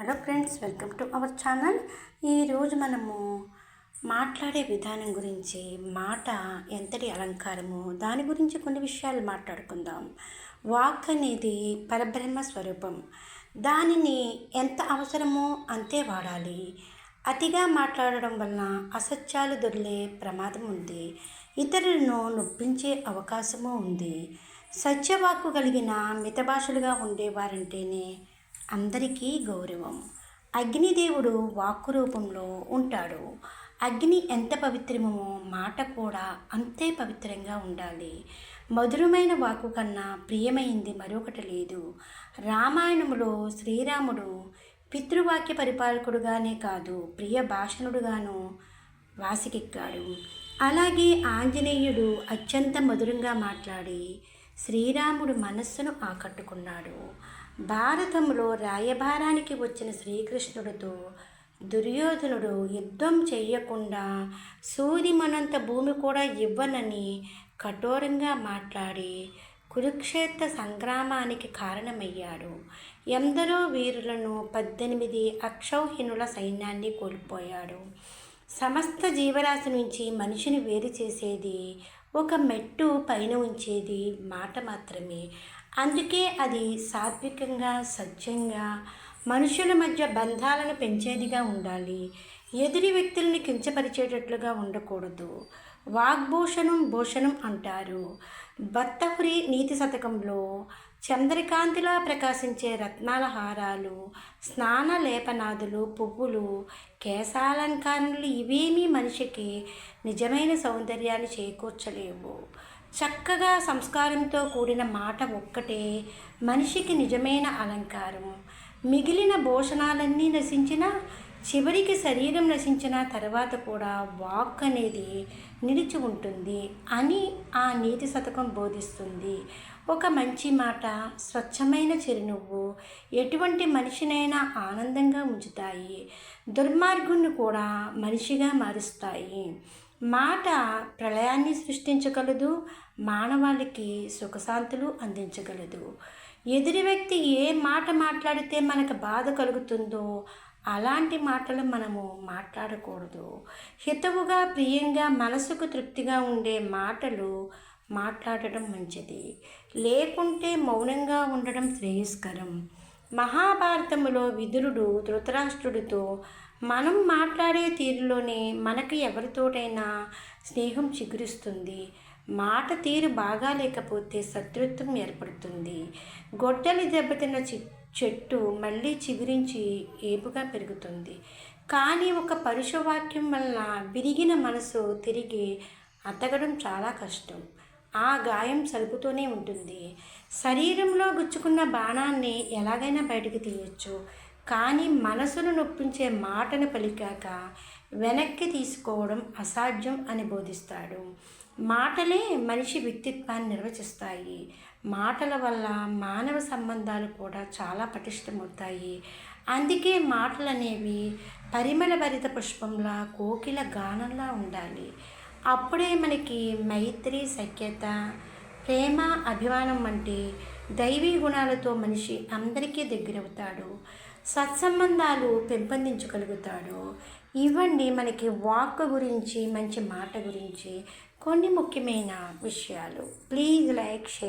Hello friends welcome to our channel. ఈరోజు మనము మాట్లాడే విధానం గురించి మాట ఎంతటి అలంకారము దాని గురించి కొన్ని విషయాలు మాట్లాడుకుందాం. వాక్ అనేది పరబ్రహ్మ స్వరూపం. దానిని ఎంత అవసరమో అంతే వాడాలి. అతిగా మాట్లాడడం వలన అసత్యాలు దొరికే ప్రమాదం ఉంది. ఇతరులను నొప్పించే అవకాశము ఉంది. సత్యవాక్కు కలిగిన మితభాషలుగా ఉండేవారంటేనే అందరికీ గౌరవం. అగ్నిదేవుడు వాక్కు రూపంలో ఉంటాడు. అగ్ని ఎంత పవిత్రమో మాట కూడా అంతే పవిత్రంగా ఉండాలి. మధురమైన వాక్కు కన్నా ప్రియమైంది మరొకటి లేదు. రామాయణములో శ్రీరాముడు పితృవాక్య పరిపాలకుడుగానే కాదు ప్రియ భాషణుడుగాను వాసికెక్కాడు. అలాగే ఆంజనేయుడు అత్యంత మధురంగా మాట్లాడి శ్రీరాముడు మనస్సును ఆకట్టుకున్నాడు. భారతంలో రాయభారానికి వచ్చిన శ్రీకృష్ణుడితో దుర్యోధనుడు యుద్ధం చేయకుండా సూర్యమనంత భూమి కూడా ఇవ్వనని కఠోరంగా మాట్లాడి కురుక్షేత్ర సంగ్రామానికి కారణమయ్యాడు. ఎందరో వీరులను పద్దెనిమిది అక్షౌహినుల సైన్యాన్ని కోల్పోయాడు. సమస్త జీవరాశి నుంచి మనిషిని వేరు చేసేది ఒక మెట్టు పైన ఉంచేది మాట మాత్రమే. అందుకే అది సాత్వికంగా సత్యంగా మనుషుల మధ్య బంధాలను పెంచేదిగా ఉండాలి. ఎదురి వ్యక్తుల్ని కించపరిచేటట్లుగా ఉండకూడదు. వాగ్భూషణం భూషణం అంటారు. భర్తహురి నీతి శతకంలో చంద్రకాంతిలా ప్రకాశించే రత్నాల హారాలు స్నాన లేపనాదులు పువ్వులు కేశాలంకారణలు ఇవేమీ మనిషికి నిజమైన సౌందర్యాన్ని చేకూర్చలేవు. చక్కగా సంస్కారంతో కూడిన మాట ఒక్కటే మనిషికి నిజమైన అలంకారం. మిగిలిన భూషణాలన్నీ నశించిన చివరికి శరీరం నశించిన తర్వాత కూడా వాక్ అనేది నిలిచి ఉంటుంది అని ఆ నీతి శతకం బోధిస్తుంది. ఒక మంచి మాట స్వచ్ఛమైన చిరునవ్వు ఎటువంటి మనిషినైనా ఆనందంగా ఉంచుతాయి. దుర్మార్గుణ్ణి కూడా మనిషిగా మారుస్తాయి. మాట ప్రళయాన్ని సృష్టించగలదు మానవాళికి సుఖశాంతులు అందించగలదు. ఎదురు వ్యక్తి ఏ మాట మాట్లాడితే మనకు బాధ కలుగుతుందో అలాంటి మాటలు మనము మాట్లాడకూడదు. హితవుగా ప్రియంగా మనసుకు తృప్తిగా ఉండే మాటలు మాట్లాడటం మంచిది. లేకుంటే మౌనంగా ఉండడం శ్రేయస్కరం. మహాభారతములో విదురుడు ధృతరాష్ట్రుడితో మనం మాట్లాడే తీరులోనే మనకు ఎవరితోటైనా స్నేహం చిగురిస్తుంది. మాట తీరు బాగా లేకపోతే శత్రుత్వం ఏర్పడుతుంది. గొడ్డలి దెబ్బతిన్న చెట్టు మళ్ళీ చిగురించి ఏపుగా పెరుగుతుంది. కానీ ఒక పరుషవాక్యం వల్ల విరిగిన మనసు తిరిగి అతగడం చాలా కష్టం. ఆ గాయం సలుపుతూనే ఉంటుంది. శరీరంలో గుచ్చుకున్న బాణాన్ని ఎలాగైనా బయటకు తీయచ్చు. కానీ మనసును నొప్పించే మాటను పలికాక వెనక్కి తీసుకోవడం అసాధ్యం అని బోధిస్తాడు. మాటలే మనిషి వ్యక్తిత్వాన్ని నిర్వచిస్తాయి. మాటల వల్ల మానవ సంబంధాలు కూడా చాలా పటిష్టమవుతాయి. అందుకే మాటలు అనేవి పరిమళ భరిత పుష్పంలా కోకిల గానంలా ఉండాలి. అప్పుడే మనకి మైత్రి సఖ్యత ప్రేమ అభిమానం వంటి దైవీ గుణాలతో మనిషి అందరికీ దగ్గరవుతాడు. సత్సంబంధాలు పెంపొందించగలుగుతాడు. ఇవన్నీ మనకి వాక్ గురించి మంచి మాట గురించి కొన్ని ముఖ్యమైన విషయాలు. Please like share